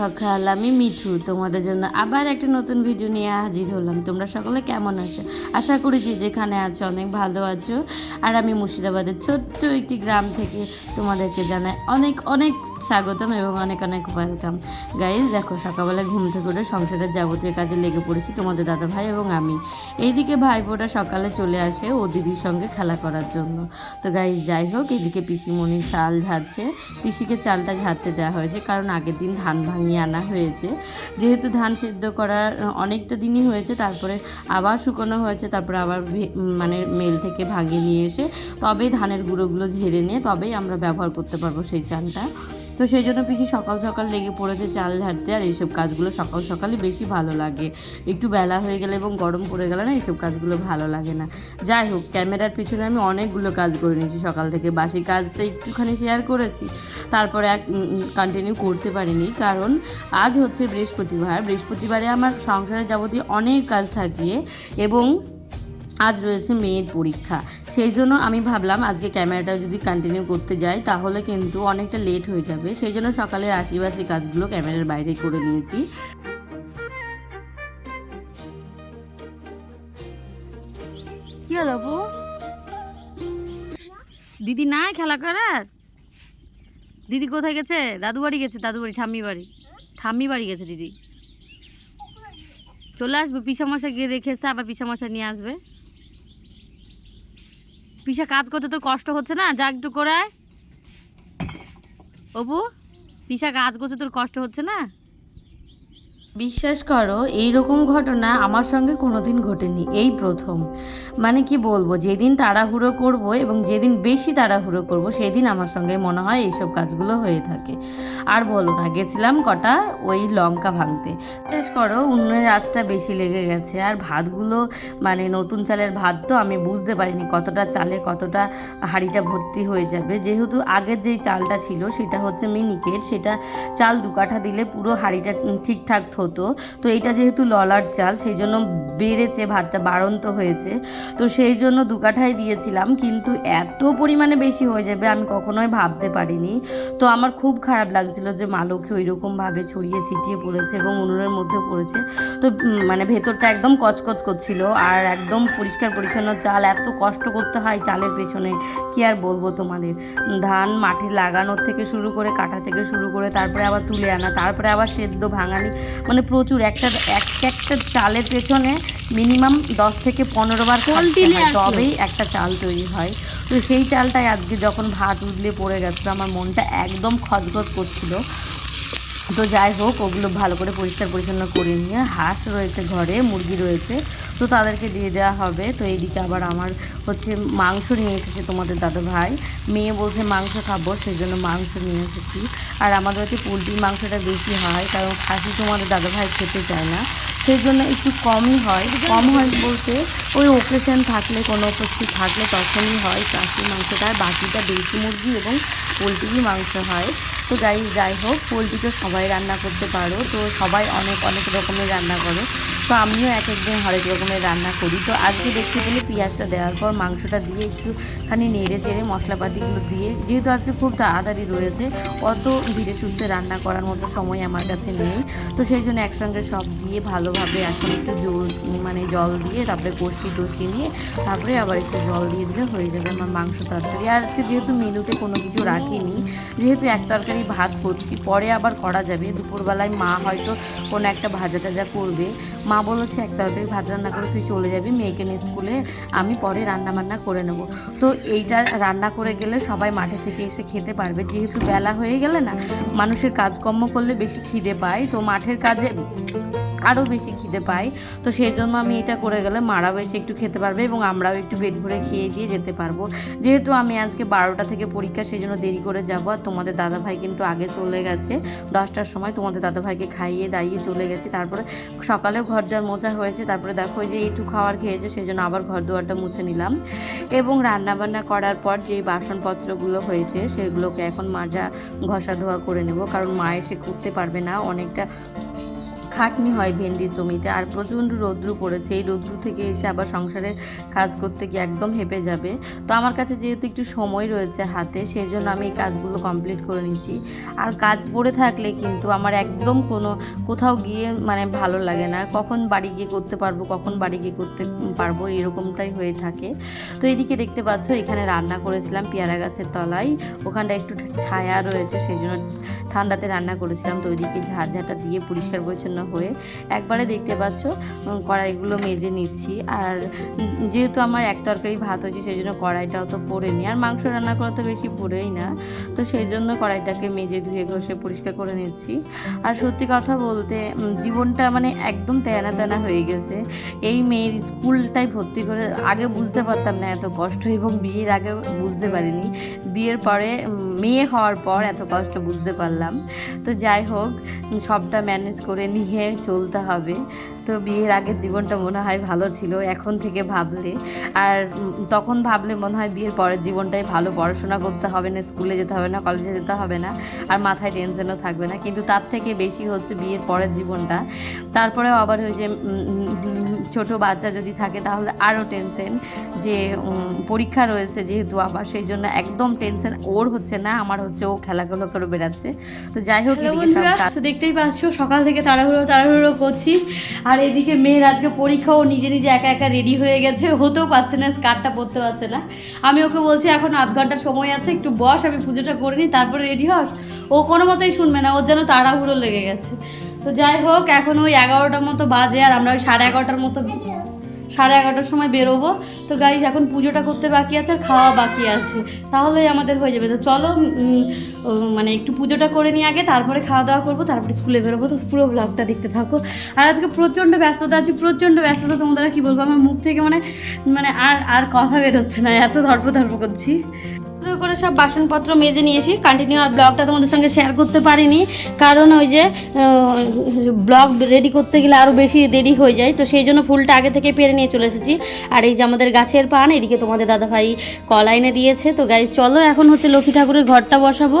সকাল আমি মিঠু। তোমাদের জন্য আবার একটা নতুন ভিডিও নিয়ে হাজির হলাম। তোমরা সকলে কেমন আছো? আশা করি যে যেখানে আছো অনেক ভালো আছো। আর আমি মুর্শিদাবাদের ছোট্ট একটি গ্রাম থেকে তোমাদেরকে জানাই অনেক অনেক স্বাগতম এবং অনেক অনেক ওয়েলকাম। গাইজ দেখো, সকালবেলা ঘুম থেকে উঠে সংসারের যাবতীয় কাজে লেগে পড়েছি তোমাদের দাদা ভাই এবং আমি। এইদিকে ভাইপোটা সকালে চলে আসে ও দিদির সঙ্গে খেলা করার জন্য। তো গাইজ যাই হোক এদিকে পিসিমণি চাল ঝাড়ছে। পিসিকে চালটা ঝাড়তে দেওয়া হয়েছে কারণ আগের দিন ধান ভাঙিয়ে আনা হয়েছে। যেহেতু ধান সেদ্ধ করার অনেকটা দিনই হয়েছে, তারপরে আবার শুকনো হয়েছে, তারপরে আবার মানে মেল থেকে ভাঙিয়ে নিয়ে এসে তবেই ধানের গুঁড়োগুলো ঝেড়ে নিয়ে তবেই আমরা ব্যবহার করতে পারব সেই চালটা। তো সেই জন্য পিসি সকাল সকাল লেগে পড়েছে চাল ঝাড়তে আর এইসব কাজগুলো সকাল সকালই বেশি ভালো লাগে। একটু বেলা হয়ে গেলে এবং গরম পড়ে গেলে না এইসব কাজগুলো ভালো লাগে না। যাই হোক, ক্যামেরার পিছনে আমি অনেকগুলো কাজ করে নিয়েছি সকাল থেকে। বাসি কাজটা একটুখানি শেয়ার করেছি। তারপরে আর কন্টিনিউ করতে পারিনি। কারণ আজ হচ্ছে বৃহস্পতিবার। বৃহস্পতিবারে আমার সংসারে যাবতীয় অনেক কাজ থাকিয়ে এবং আজ রয়েছে মেয়ের পরীক্ষা। সেই জন্য আমি ভাবলাম আজকে ক্যামেরাটা যদি কন্টিনিউ করতে যাই, তাহলে কিন্তু অনেকটা লেট হয়ে যাবে। সেই জন্য সকালে আশিবাসী কাজগুলো ক্যামেরার বাইরে করে নিয়েছি। কি হলো দিদি না খেলা করার? দিদি কোথায় গেছে? দাদু বাড়ি গেছে, দাদু বাড়ি, ঠাম্মি বাড়ি। ঠাম্মি বাড়ি গেছে দিদি। চলে আসবে পিসামশা গিয়ে রেখে এসে আবার পিসামশা নিয়ে আসবে। পিসা কাজ করতে তোর কষ্ট হচ্ছে না? যা একটু করে অপু, পিসা কাজ করতে তোর কষ্ট হচ্ছে না? বিশ্বাস করো এই রকম ঘটনা আমার সঙ্গে কোনোদিন ঘটেনি, এই প্রথম। মানে কি বলব, যেদিন তাড়াহুড়ো করব এবং যেদিন বেশি তাড়াহুড়ো করব, সেদিন আমার সঙ্গে মনে হয় এইসব কাজগুলো হয়ে থাকে। আর বলো না, গেছিলাম কটা? ওই লঙ্কা ভাঙতে। বিশ্বাস করো, উনুনের আঁচটা বেশি লেগে গেছে, আর ভাতগুলো মানে নতুন চালের ভাত তো আমি বুঝতে পারিনি কতটা চালে কতটা হাঁড়িটা ভর্তি হয়ে যাবে। যেহেতু আগের যেই চালটা ছিল, সেটা হচ্ছে মিনিকেট, সেটা চাল দু কাঠা দিলে পুরো হাঁড়িটা ঠিকঠাক হতো। তো এটা যেহেতু ললার চাল সেই জন্য বেড়েছে, ভাতটা বাড়ন্ত হয়েছে। তো সেই জন্য দু কাঠাই দিয়েছিলাম, কিন্তু এত পরিমাণে বেশি হয়ে যাবে আমি কখনোই ভাবতে পারিনি। তো আমার খুব খারাপ লাগছিল যে মালকে ওই রকমভাবে ছড়িয়ে ছিটিয়ে পড়েছে এবং উনুনের মধ্যে পড়েছে। তো মানে ভেতরটা একদম কচকচ করছিল আর একদম পরিষ্কার পরিচ্ছন্ন চাল, এত কষ্ট করতে হয় চালের পেছনে। কি আর বলব তোমাদের? ধান মাঠে লাগানোর থেকে শুরু করে, কাটা থেকে শুরু করে, তারপরে আবার তুলে আনা, তারপরে আবার সেদ্ধ ভাঙানি মানে প্রচুর একটা এক একটা চালের পেছনে মিনিমাম দশ থেকে পনেরো বার তবেই একটা চাল তৈরি হয়। তো সেই চালটাই আজকে যখন ভাত উদলে পড়ে গেছিল আমার মনটা একদম খচখচ করছিল। তো যাই হোক ওগুলো ভালো করে পরিষ্কার পরিচ্ছন্ন করে নিয়ে হাঁস রয়েছে ঘরে মুরগি রয়েছে। তো তাদেরকে দিয়ে দেওয়া হবে। তো এইদিকে আবার আমার হচ্ছে মাংস নিয়ে এসেছে তোমাদের দাদা ভাই। মেয়ে বলছে মাংস খাব সেই জন্য মাংস নিয়ে এসেছি। আর আমাদের হচ্ছে পোলট্রির মাংসটা বেশি হয়, কারণ খাসি তোমাদের দাদা ভাই খেতে চায় না। সেই জন্য একটু কমই হয়। কম হয় বলতে ওই ওকেশন থাকলে, কোনো কিছু থাকলে তখনই হয় খাসির মাংসটা। বাকিটা দেশি মুরগি এবং পোলট্রিরই মাংস হয়। তো যাই যাই হোক পোলট্রি তো সবাই রান্না করতে পারো। তো সবাই অনেক অনেক রকমের রান্না করো। তো আমিও এক একদিন হরেক রকমের রান্না করি। তো আজকে দেখতে পেলে পেঁয়াজটা দেওয়ার পর মাংসটা দিয়ে একটুখানি নেড়ে চেড়ে মশলাপাতিগুলো দিয়ে, যেহেতু আজকে খুব তাড়াতাড়ি রয়েছে, অত ধীরে সুস্থে রান্না করার মতো সময় আমার কাছে নেই। তো সেই জন্য একসঙ্গে সব দিয়ে ভালোভাবে এখন একটু জল মানে জল দিয়ে, তারপরে কষি টষি নিয়ে, তারপরে আবার একটু জল দিয়ে দিলে হয়ে যাবে আমার মাংস তরকারি। আর আজকে যেহেতু মেনুতে কোনো কিছু রাখিনি, যেহেতু এক তরকারি ভাত করছি, পরে আবার করা যাবে। দুপুরবেলায় মা হয়তো কোনো একটা ভাজা টাজা করবে। মা বলেছে, এক তরকারি ভাত রান্না করে তুই চলে যাবি, মেয়েকে নিয়ে স্কুলে আমি পরে রান্না বান্না করে নেব। তো এইটা রান্না করে গেলে সবাই মাঠে থেকে এসে খেতে পারবে। যেহেতু বেলা হয়ে গেলে না, মানুষের কাজকর্ম করলে বেশি খিদে পায়। তো মাঠের কাজে আরও বেশি খিদে পাই তো সেই জন্য আমি এটা করে গেলে মারাও এসে একটু খেতে পারবে এবং আমরাও একটু পেট ভরে খেয়ে দিয়ে যেতে পারব। যেহেতু আমি আজকে বারোটা থেকে পরীক্ষা সেই জন্য দেরি করে যাব। আর তোমাদের দাদা ভাই কিন্তু আগে চলে গেছে দশটার সময়। তোমাদের দাদা ভাইকে খাইয়ে দাইয়ে চলে গেছে। তারপরে সকালেও ঘর দুয়ার মোছা হয়েছে। তারপরে দেখো যে একটু খাওয়ার খেয়েছে সেই জন্য আবার ঘর দুয়ারটা মুছে নিলাম। এবং রান্নাবান্না করার পর যে বাসনপত্রগুলো হয়েছে, সেগুলোকে এখন মাজা ঘষা ধোয়া করে নেব। কারণ মা এসে করতে পারবে না। অনেকটা খাটনি হয় ভেন্ডির জমিতে আর প্রচণ্ড রৌদ্র পড়েছে। এই রৌদ্র থেকে এসে আবার সংসারে কাজ করতে গিয়ে একদম হেঁপে যাবে। তো আমার কাছে যেহেতু একটু সময় রয়েছে হাতে, সেই জন্য আমি এই কাজগুলো কমপ্লিট করে নিচ্ছি। আর কাজ পড়ে থাকলে কিন্তু আমার একদম কোনো কোথাও গিয়ে মানে ভালো লাগে না। কখন বাড়ি গিয়ে করতে পারব, কখন বাড়ি গিয়ে করতে পারব, এরকমটাই হয়ে থাকে। তো এদিকে দেখতে পাচ্ছ, এখানে রান্না করেছিলাম পেয়ারা গাছের তলায়। ওখানটা একটু ছায়া রয়েছে, সেই জন্য ঠান্ডাতে রান্না করেছিলাম। তো ওইদিকে ঝাড়ঝাটা দিয়ে পরিষ্কার পরিচ্ছন্ন হয়ে একবারে দেখতে পাচ্ছ কড়াইগুলো মেজে নিচ্ছি। আর যেহেতু আমার এক তরকারি ভাত হয়েছে, সেই জন্য কড়াইটাও তো পড়ে নি। আর মাংস রান্না করা তো বেশি পড়েই না। তো সেই জন্য কড়াইটাকে মেজে ধুয়ে ঘষে পরিষ্কার করে নিচ্ছি। আর সত্যি কথা বলতে জীবনটা মানে একদম তেনা তেনা হয়ে গেছে। এই মেয়ের স্কুলটাই ভর্তি করে আগে বুঝতে পারতাম না এত কষ্ট, এবং বিয়ের আগে বুঝতে পারিনি। বিয়ের পরে মেয়ে হওয়ার পর এত কষ্ট বুঝতে পারলাম। তো যাই হোক, সবটা ম্যানেজ করে নিয়ে চলতে হবে। তো বিয়ের আগের জীবনটা মনে হয় ভালো ছিল, এখন থেকে ভাবলে। আর তখন ভাবলে মনে হয় বিয়ের পরের জীবনটাই ভালো, পড়াশোনা করতে হবে না, স্কুলে যেতে হবে না, কলেজে যেতে হবে না, আর মাথায় টেনশনও থাকবে না। কিন্তু তার থেকে বেশি হচ্ছে বিয়ের পরের জীবনটা। তারপরেও আবার হয়েছে ছোট বাচ্চা যদি থাকে তাহলে আরও টেনশন যে পরীক্ষা রয়েছে যেহেতু আবার সেই জন্য একদম টেনশন ওর হচ্ছে না আমার হচ্ছে ও খেলাগুলো করে বেড়াচ্ছে। তো যাই হোক তো দেখতেই পাচ্ছ সকাল থেকে তাড়াহুড়ো তাড়াহুড়ো করছি। আর এদিকে মেয়ের আজকে পরীক্ষা ও নিজে নিজে একা একা রেডি হয়ে গেছে হতেও পারছে না স্কার্টটা পরতে পারছে না। আমি ওকে বলছি এখন আধ ঘণ্টা সময় আছে একটু বস আমি পুজোটা করে নিই তারপরে রেডি হস। ও কোনো মতোই শুনবে না ওর যেন তাড়াহুড়ো লেগে গেছে। তো যাই হোক, এখন ওই এগারোটার মতো বাজে আর আমরা ওই সাড়ে এগারোটার মতো সাড়ে এগারোটার সময় বেরোবো। তো গাইজ এখন পুজোটা করতে বাকি আছে আর খাওয়া বাকি আছে। তাহলেই আমাদের হয়ে যাবে। তো চলো মানে একটু পুজোটা করে নিয়ে আগে, তারপরে খাওয়া দাওয়া করব, তারপরে স্কুলে বেরোবো। তো পুরো ব্লগটা দেখতে থাকো। আর আজকে প্রচণ্ড ব্যস্ততা আছে, প্রচণ্ড ব্যস্ততা। তোমাদের কি বলব? আমার মুখ থেকে মানে মানে আর আর কথা বেরোচ্ছে না। এত ধর্প ধর্প করছি। করে সব বাসনপত্র মেজে নিয়ে এসি কন্টিনিউ আর ব্লগটা তোমাদের সঙ্গে শেয়ার করতে পারিনি। কারণ ওই যে ব্লগ রেডি করতে গেলে আরও বেশি দেরি হয়ে যায়। তো সেই জন্য ফুলটা আগে থেকে পেরে নিয়ে চলে এসেছি। আর এই যে আমাদের গাছের পান, এদিকে তোমাদের দাদাভাই কলা এনে দিয়েছে। তো গাই চলো এখন হচ্ছে লক্ষ্মী ঠাকুরের ঘরটা বসাবো।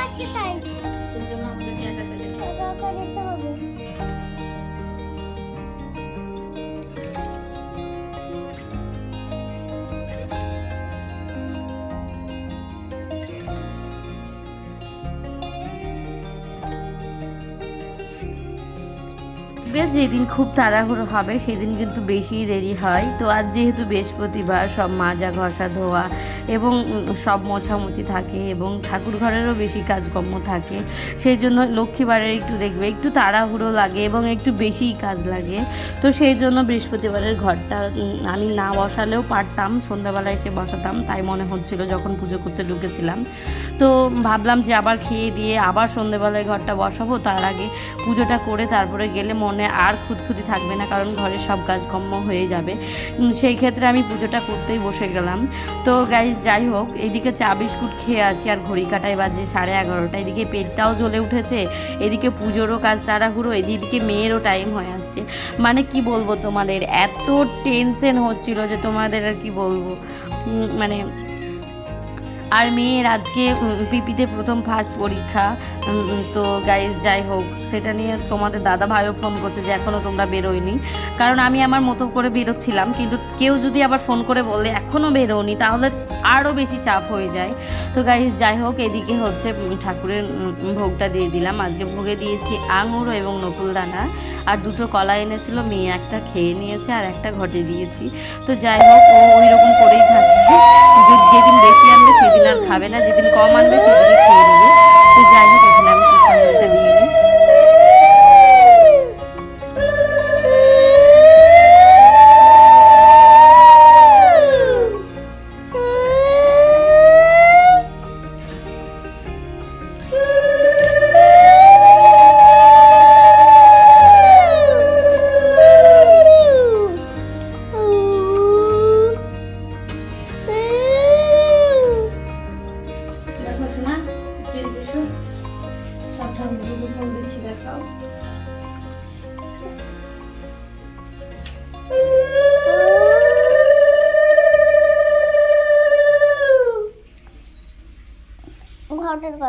পরীক্ষা আছে তাই একা একা যেতে দেখবে যেদিন খুব তাড়াহুড়ো হবে সেদিন কিন্তু বেশি দেরি হয়। তো আজ যেহেতু বৃহস্পতিবার, সব মাজা ঘষা ধোয়া এবং সব মোছামুছি থাকে এবং ঠাকুর ঘরেরও বেশি কাজকর্ম থাকে, সেই জন্য লক্ষ্মীবারের একটু দেখবে, একটু তাড়াহুড়ো লাগে এবং একটু বেশিই কাজ লাগে। তো সেই জন্য বৃহস্পতিবারের ঘরটা আমি না বসালেও পারতাম সন্ধ্যাবেলা এসে বসাতাম, তাই মনে হচ্ছিল যখন পুজো করতে ঢুকেছিলাম। তো ভাবলাম যে আবার খেয়ে দিয়ে আবার সন্ধ্যেবেলায় ঘরটা বসাবো, তার আগে পুজোটা করে তারপরে গেলে মনে আর খুঁতখুতি থাকবে না, কারণ ঘরের সব কাজকর্ম হয়ে যাবে। সেই ক্ষেত্রে আমি পুজোটা করতেই বসে গেলাম। তো গাইজ যাই হোক, এদিকে চা বিস্কুট খেয়ে আছি, আর ঘড়ি কাটায় বাজে সাড়ে এগারোটা। এদিকে পেটটাও জ্বলে উঠেছে, এদিকে পুজোরও কাজ তাড়াহুড়ো, এদিকে মেয়েরও টাইম হয়ে আসছে। মানে কি বলব তোমাদের, এত টেনশন হচ্ছিল যে তোমাদের আর কি বলব? মানে আর মেয়ের আজকে পিপিতে প্রথম ফার্স্ট পরীক্ষা। তো গাইজ যাই হোক, সেটা নিয়ে তোমাদের দাদা ভাইও ফোন করছে যে এখনও তোমরা বেরোয়নি। কারণ আমি আমার মতো করে বেরোচ্ছিলাম, কিন্তু কেউ যদি আবার ফোন করে বলে এখনও বেরোনি তাহলে আরও বেশি চাপ হয়ে যায়। তো গাইজ যাই হোক, এদিকে হচ্ছে ঠাকুরের ভোগটা দিয়ে দিলাম। আজকে ভোগে দিয়েছি আঙুর এবং নকুলদানা আর দুটো কলা এনেছিল, মেয়ে একটা খেয়ে নিয়েছে আর একটা ঘটে দিয়েছি। তো যাই হোক, ও ওই রকম করেই থাকবে যেদিন বেশি সেদিন আর খাবে না, যেদিন কম আনবে সেদিন খেয়ে নেবে। তো যাই হোক, এখানে আমি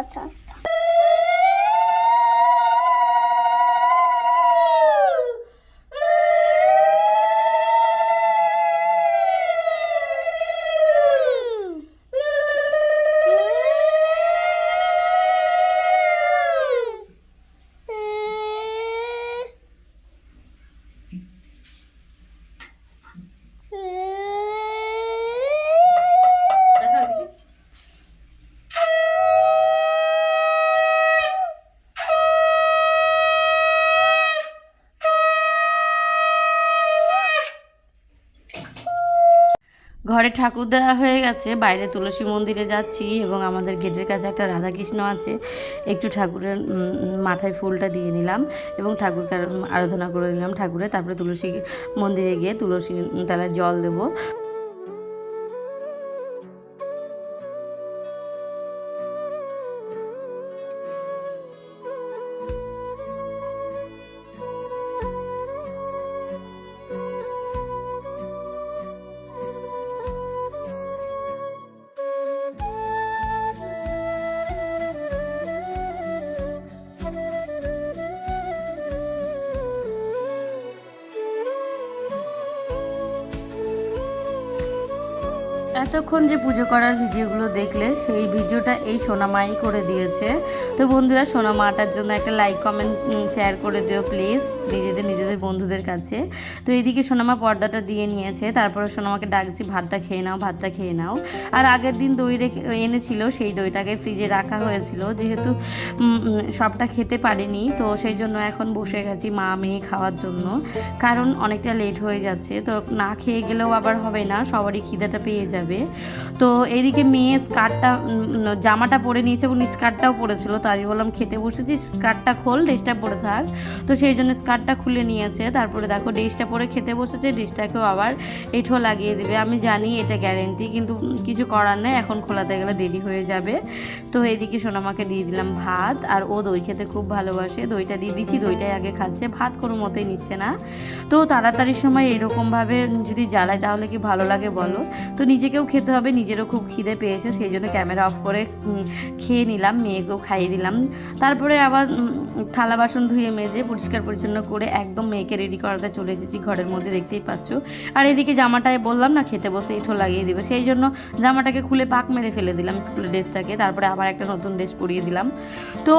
কথা দেখাও দেখি ঘরে ঠাকুর দেওয়া হয়ে গেছে, বাইরে তুলসী মন্দিরে যাচ্ছি এবং আমাদের গেটের কাছে একটা রাধাকৃষ্ণ আছে। একটু ঠাকুরের মাথায় ফুলটা দিয়ে নিলাম এবং ঠাকুরকে আরাধনা করে নিলাম। ঠাকুরে তারপরে তুলসী মন্দিরে গিয়ে তুলসী তলায় জল দেবো। এতক্ষণ যে পুজো করার ভিডিওগুলো দেখলে, সেই ভিডিওটা এই সোনামাই করে দিয়েছে। তো বন্ধুরা সোনামাটার জন্য একটা লাইক কমেন্ট শেয়ার করে দিও প্লিজ নিজেদের নিজেদের বন্ধুদের কাছে। তো এইদিকে সোনামা পর্দাটা দিয়ে নিয়েছে, তারপরে সোনামাকে ডাকছি, ভাতটা খেয়ে নাও, ভাতটা খেয়ে নাও। আর আগের দিন দই রেখে, এনেছিল, সেই দইটাকে ফ্রিজে রাখা হয়েছিল, যেহেতু সবটা খেতে পারিনি, তো সেই জন্য এখন বসে গেছি মা, মেয়ে খাওয়ার জন্য। কারণ অনেকটা লেট হয়ে যাচ্ছে, তো না খেয়ে গেলেও আবার হবে না, সবারই খিদেটা পেয়ে যাবে। তো এইদিকে মেয়ে স্কার্টটা জামাটা পরে নিয়েছে এবং স্কার্টটাও পরেছিল। তো আমি বললাম, খেতে বসেছি স্কার্টটা খোল, ড্রেসটা পরে থাক। তো সেই জন্য স্কার্টটা খুলে নিয়েছে। তারপরে দেখো, ড্রেসটা পরে খেতে বসেছে, ড্রেসটাকেও আবার এঁঠো লাগিয়ে দেবে। আমি জানি এটা গ্যারেন্টি, কিন্তু কিছু করার নেই। এখন খোলাতে গেলে দেরি হয়ে যাবে। তো এইদিকে সোনামাকে দিয়ে দিলাম ভাত, আর ও দই খেতে খুব ভালোবাসে। দইটা দিয়ে দিচ্ছি দইটাই আগে খাচ্ছে। ভাত কোনো মতেই নিচ্ছে না। তো তাড়াতাড়ির সময় এরকমভাবে যদি জ্বালায়, তাহলে কি ভালো লাগে বলো? তো নিজেকেও খেতে হবে, নিজেরও খুব খিদে পেয়েছে, সেই জন্য ক্যামেরা অফ করে খেয়ে নিলাম, মেয়েকেও খাইয়ে দিলাম। তারপরে আবার থালা বাসন ধুয়ে মেজে পরিষ্কার পরিচ্ছন্ন করে একদম মেয়েকে রেডি করাতে চলে এসেছি ঘরের মধ্যে, দেখতেই পাচ্ছ। আর এদিকে জামাটায় বললাম না, খেতে বসে এঁঠো লাগিয়ে দিবে। সেই জন্য জামাটাকে খুলে পাক মেরে ফেলে দিলাম স্কুলের ড্রেসটাকে, তারপরে আবার একটা নতুন ড্রেস পরিয়ে দিলাম। তো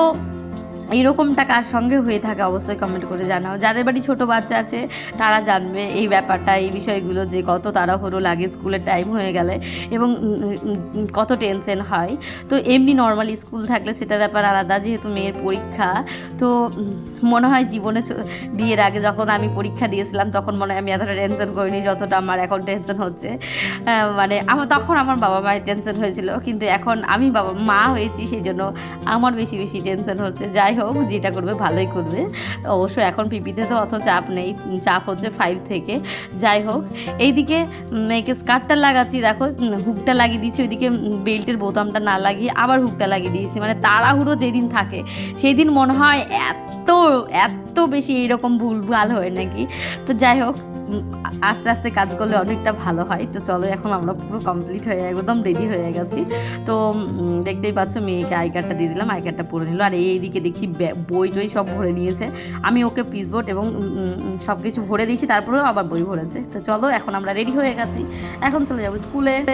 এইরকমটা কার সঙ্গে হয়ে থাকে অবশ্যই কমেন্ট করে জানাও। যাদের বাড়ি ছোট বাচ্চা আছে, তারা জানবে এই ব্যাপারটা, এই বিষয়গুলো যে কত তাড়াহুড়ো লাগে স্কুলের টাইম হয়ে গেলে এবং কত টেনশন হয়। তো এমনি নর্মালি স্কুল থাকলে সেটা ব্যাপার আলাদা, যেহেতু মেয়ের পরীক্ষা, তো মনে হয় জীবনে বিয়ের আগে যখন আমি পরীক্ষা দিয়েছিলাম, তখন মনে হয় আমি এতটা টেনশন করিনি যতটা আমার এখন টেনশন হচ্ছে। মানে আমার, তখন আমার বাবা মায়ের টেনশন হয়েছিল, কিন্তু এখন আমি বাবা, মা হয়েছি সেই জন্য আমার বেশি বেশি টেনশন হচ্ছে। যাই হোক যেটা করবে ভালোই করবে। অবশ্য এখন পিপিতে তো অত চাপ নেই, চাপ হচ্ছে ফাইভ থেকে। যাই হোক, এইদিকে মেয়েকে স্কার্টটা লাগাচ্ছি, দেখো হুকটা লাগিয়ে দিয়েছি, ওইদিকে বেল্টের বোতামটা না লাগিয়ে আবার হুকটা লাগিয়ে দিয়েছি। মানে তাড়াহুড়ো যেদিন থাকে সেই দিন মনে হয় এত এত বেশি এইরকম ভুল ভালো হয় নাকি। তো যাই হোক আস্তে আস্তে কাজ করলে অনেকটা ভালো হয়। তো চলো, এখন আমরা পুরো কমপ্লিট হয়ে, একদম রেডি হয়ে গেছি। তো দেখতেই পাচ্ছ মেয়েকে আই কার্ডটা দিয়ে দিলাম, আই কার্ডটা পরে নিল। আর এইদিকে দেখছি ব্য- বই টই সব ভরে নিয়েছে। আমি ওকে পিসবোর্ড এবং সব কিছু ভরে দিয়েছি, তারপরেও আবার বই ভরেছে। তো চলো, এখন আমরা রেডি হয়ে গেছি। এখন চলে যাব স্কুলে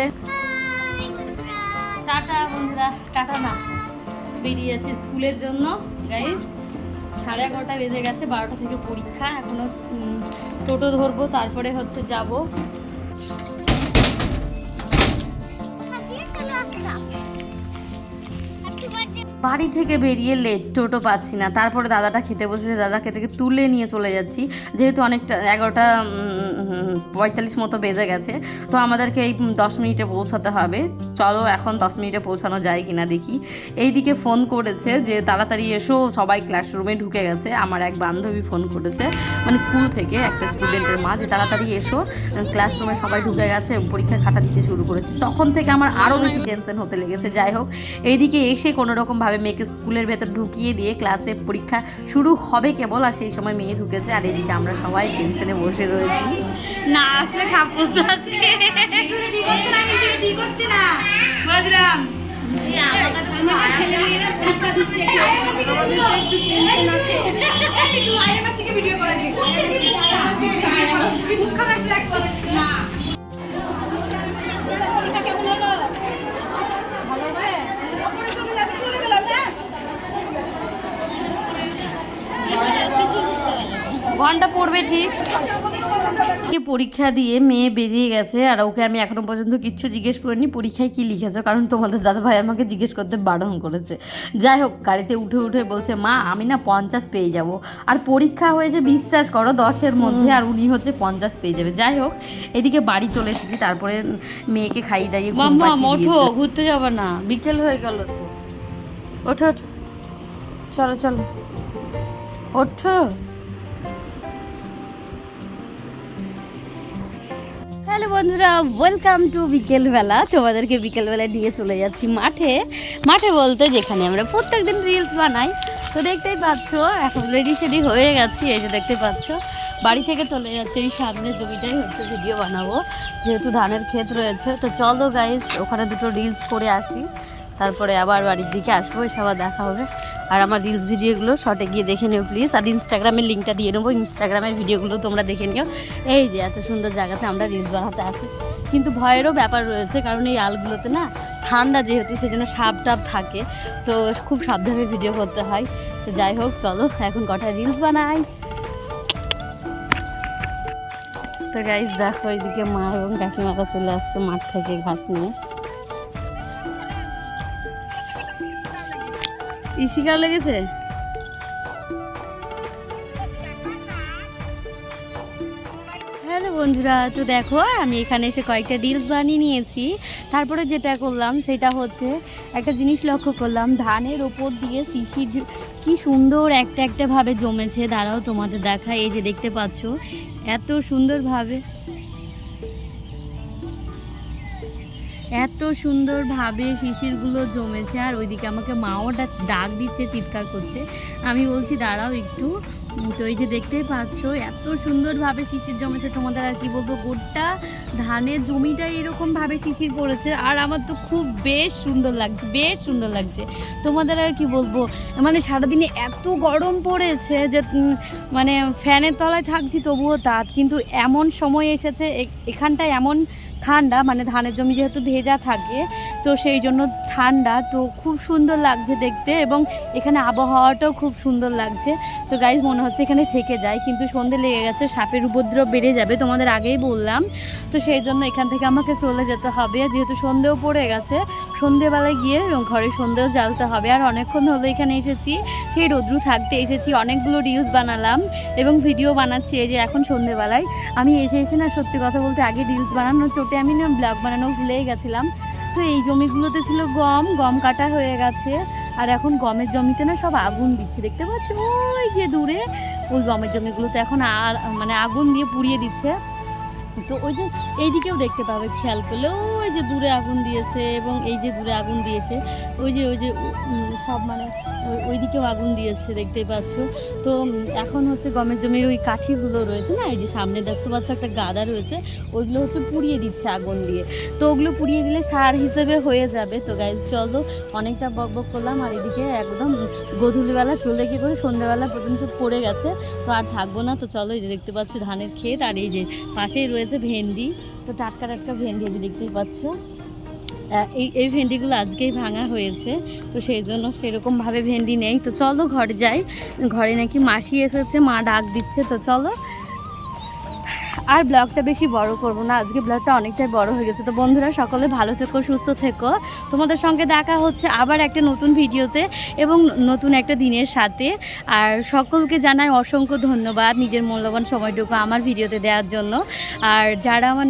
টাটা বন্ধুরা, টাটা না বেরিয়ে যাচ্ছি স্কুলের জন্য গাইজ সাড়ে এগারোটা বেজে গেছে, বারোটা থেকে পরীক্ষা এখনও টোটো ধরবো তারপরে হচ্ছে যাব। বাড়ি থেকে বেরিয়ে লেট টোটো পাচ্ছি না। তারপরে দাদাটা খেতে বসেছে, দাদাকে থেকে তুলে নিয়ে চলে যাচ্ছি। যেহেতু অনেকটা, এগারোটা পঁয়তাল্লিশ মতো বেজে গেছে, তো আমাদেরকে এই দশ মিনিটে পৌঁছাতে হবে। চলো এখন দশ মিনিটে পৌঁছানো যায় কিনা দেখি। এইদিকে ফোন করেছে যে, তাড়াতাড়ি এসো, সবাই ক্লাসরুমে ঢুকে গেছে। আমার এক বান্ধবী ফোন করেছে মানে স্কুল থেকে একটা স্টুডেন্টের মা যে, তাড়াতাড়ি এসো ক্লাসরুমে সবাই ঢুকে গেছে, পরীক্ষার খাতা দিতে শুরু করেছে। তখন থেকে আমার আরও বেশি টেনশন হতে লেগেছে। যাই হোক, এইদিকে এসে কোনো রকমভাবে মেয়েকে স্কুলের ভেতর ঢুকিয়ে দিয়ে ক্লাসে পরীক্ষা শুরু হবে কেবল, আর সেই সময় মেয়ে ঢুকেছে। আর এদিকে আমরা সবাই টেনশনে বসে রয়েছি। না, আসলে ঠাকুর আজকে ঠিক হচ্ছে না ঠিক হচ্ছে না দিলাম ঘণ্টা পড়বে ঠিক। কি পরীক্ষা দিয়ে মেয়ে বেরিয়ে গেছে আর ওকে আমি এখনও পর্যন্ত কিচ্ছু জিজ্ঞেস করিনি পরীক্ষায় কি লিখেছো? কারণ তোমাদের দাদা ভাই আমাকে জিজ্ঞেস করতে বারণ করেছে। যাই হোক গাড়িতে উঠে উঠে বলছে মা আমি না পঞ্চাশ পেয়ে যাব। আর পরীক্ষা হয়েছে বিশ্বাস করো দশের মধ্যে আর উনি হচ্ছে পঞ্চাশ পেয়ে যাবে। যাই হোক এদিকে বাড়ি চলে এসেছি তারপরে মেয়েকে খাইয়ে দাইয়ে ওঠো ঘুরতে যাবে না বিকেল হয়ে গেল তো। ওঠো ওঠো। চলো চলো। ওঠো। হ্যালো বন্ধুরা ওয়েলকাম টু বিকেলবেলা। তোমাদেরকে বিকেলবেলা নিয়ে চলে যাচ্ছি মাঠে। মাঠে বলতে যেখানে আমরা প্রত্যেকদিন রিলস বানাই। তো দেখতেই পাচ্ছ, এখন রেডি সেডি হয়ে গেছি, এই যে দেখতে পাচ্ছ। বাড়ি থেকে চলে যাচ্ছে, এই সামনে জমিটাই হচ্ছে ভিডিও বানাবো। যেহেতু ধানের ক্ষেত রয়েছে, তো চলো গাইস ওখানে দুটো রিলস করে আসি। তারপরে আবার বাড়ির দিকে আসব, এসে আবার দেখা হবে। আর আমার রিলস ভিডিওগুলো শর্টে গিয়ে দেখে নিও প্লিজ আর ইনস্টাগ্রামের লিঙ্কটা দিয়ে নেব ইনস্টাগ্রামের ভিডিওগুলো তোমরা দেখে নিও। এই যে এত সুন্দর জায়গাতে আমরা রিলস বানাতে আসি। কিন্তু ভয়েরও ব্যাপার রয়েছে, কারণ এই আলগুলোতে না ঠান্ডা যেহেতু, সেজন্য সাপ টাপ থাকে। তো খুব সাবধানে ভিডিও করতে হয়। তো যাই হোক, চলো এখন কটা রিলস বানাই। তো গাইজ দেখো এইদিকে মা এবং কাকিমারা চলে আসছে মাঠ থেকে ঘাস নিয়ে। ইসিকাও লেগেছে? হ্যালো বন্ধুরা, তো দেখো, আমি এখানে এসে কয়েকটা রিলস বানিয়ে নিয়েছি। তারপরে যেটা করলাম, সেটা হচ্ছে একটা জিনিস লক্ষ্য করলাম, ধানের ওপর দিয়ে শিশির জ- কি সুন্দর একটা একটা ভাবে জমেছে। দাঁড়াও তোমাদের দেখা এই যে দেখতে পাচ্ছ, এত সুন্দরভাবে এত সুন্দরভাবে শিশিরগুলো জমেছে আর ওইদিকে আমাকে মাও ডাক দিচ্ছে, চিৎকার করছে। আমি বলছি, দাঁড়াও একটু। তো এই যে দেখতেই পাচ্ছ, এত সুন্দরভাবে শিশির জমেছে। তোমাদের আর কি বলব গোটা ধানের জমিটা এরকমভাবে শিশির পড়েছে, আর আমার তো খুব বেশ সুন্দর লাগছে, বেশ সুন্দর লাগছে। তোমাদের আর কি বলব মানে সারাদিনে এত গরম পড়েছে যে মানে ফ্যানের তলায় থাকছি তবুও তাত, কিন্তু এমন সময় এসেছে, এ- এখানটায় এমন ঠান্ডা মানে ধানের জমি যেহেতু ভেজা থাকে তো সেই জন্য ঠান্ডা, তো খুব সুন্দর লাগছে দেখতে এবং এখানে আবহাওয়াটাও খুব সুন্দর লাগছে। তো গাইজ মনে হচ্ছে এখানে থেকে যায়, কিন্তু সন্ধে লেগে গেছে, সাপের উপদ্রব বেড়ে যাবে তোমাদের আগেই বললাম। তো সেই জন্য এখান থেকে আমাকে চলে যেতে হবে, যেহেতু সন্ধেও পড়ে গেছে। সন্ধেবেলায় গিয়ে ঘরে সন্ধেও জ্বালতে হবে। আর অনেকক্ষণ হলো এখানে এসেছি, সেই রোদ্রু থাকতে এসেছি, অনেকগুলো রিলস বানালাম এবং ভিডিও বানাচ্ছি এই যে এখন সন্ধেবেলায়। আমি এসে এসে না সত্যি কথা বলতে আগে রিলস বানানোর চোটে আমি না ব্লগ বানানো ভুলেই গেছিলাম। তো এই জমিগুলোতে ছিল গম গম কাটা হয়ে গেছে। আর এখন গমের জমিতে না সব আগুন দিচ্ছে। দেখতে পাচ্ছ? ওই যে দূরে। ওই গমের জমিগুলোতে এখন আর মানে আগুন দিয়ে পুড়িয়ে দিচ্ছে। তো ওই যে এইদিকেও দেখতে পাবে খেয়াল করলে, ওই যে দূরে আগুন দিয়েছে এবং এই যে দূরে আগুন দিয়েছে, ওই যে ওই যে সব মানে ওই- ওইদিকেও আগুন দিয়েছে দেখতেই পাচ্ছ। তো এখন হচ্ছে গমের জমির ওই কাঠিগুলো রয়েছে না, এই যে সামনে দেখতে পাচ্ছ একটা গাদা রয়েছে, ওইগুলো হচ্ছে পুড়িয়ে দিচ্ছে আগুন দিয়ে। তো ওগুলো পুড়িয়ে দিলে সার হিসেবে হয়ে যাবে। তো গাইজ চলো অনেকটা বক বক করলাম আর এদিকে একদম গধূলিবেলা চলে গিয়ে করে সন্ধ্যাবেলা পর্যন্ত পড়ে গেছে। তো আর থাকব না, তো চলো এই যে দেখতে পাচ্ছ ধানের ক্ষেত আর এই যে পাশেই রয়েছে ভেন্ডি। তো টাটকা টাটকা ভেন্ডি দেখতেই পাচ্ছ। এই এই ভেন্ডিগুলো আজকেই ভাঙা হয়েছে, তো সেই জন্য সেরকমভাবে ভেন্ডি নেই। তো চলো ঘরে যাই। ঘরে নাকি মাসি এসেছে, মা ডাক দিচ্ছে, তো চলো আর ব্লগটা বেশি বড় করব না, আজকে ব্লগটা অনেকটাই বড় হয়ে গেছে। তো বন্ধুরা, সকলে ভালো থেকো, সুস্থ থেকো। তোমাদের সঙ্গে দেখা হচ্ছে আবার একটা নতুন ভিডিওতে এবং নতুন একটা দিনের সাথে। আর সকলকে জানাই অসংখ্য ধন্যবাদ নিজের মূল্যবান সময়টুকু আমার ভিডিওতে দেওয়ার জন্য। আর যারা আমার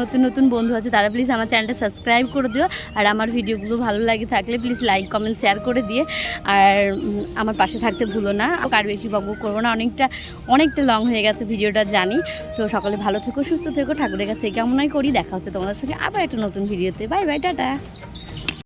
নতুন নতুন বন্ধু আছে, তারা প্লিজ আমার চ্যানেলটা সাবস্ক্রাইব করে দিও। আর আমার ভিডিওগুলো ভালো লাগে থাকলে প্লিজ লাইক কমেন্ট শেয়ার করে দিয়ে। আর আমার পাশে থাকতে ভুলো না। আর বেশি বকবক করব না। অনেকটা অনেকটা লং হয়ে গেছে ভিডিওটা জানি। তো সকলে ভালো থেকো, সুস্থ থেকো। ঠাকুরের কাছে কামনাই করি। দেখা হচ্ছে তোমাদের সঙ্গে আবার একটা নতুন ভিডিওতে। Bye bye, tata.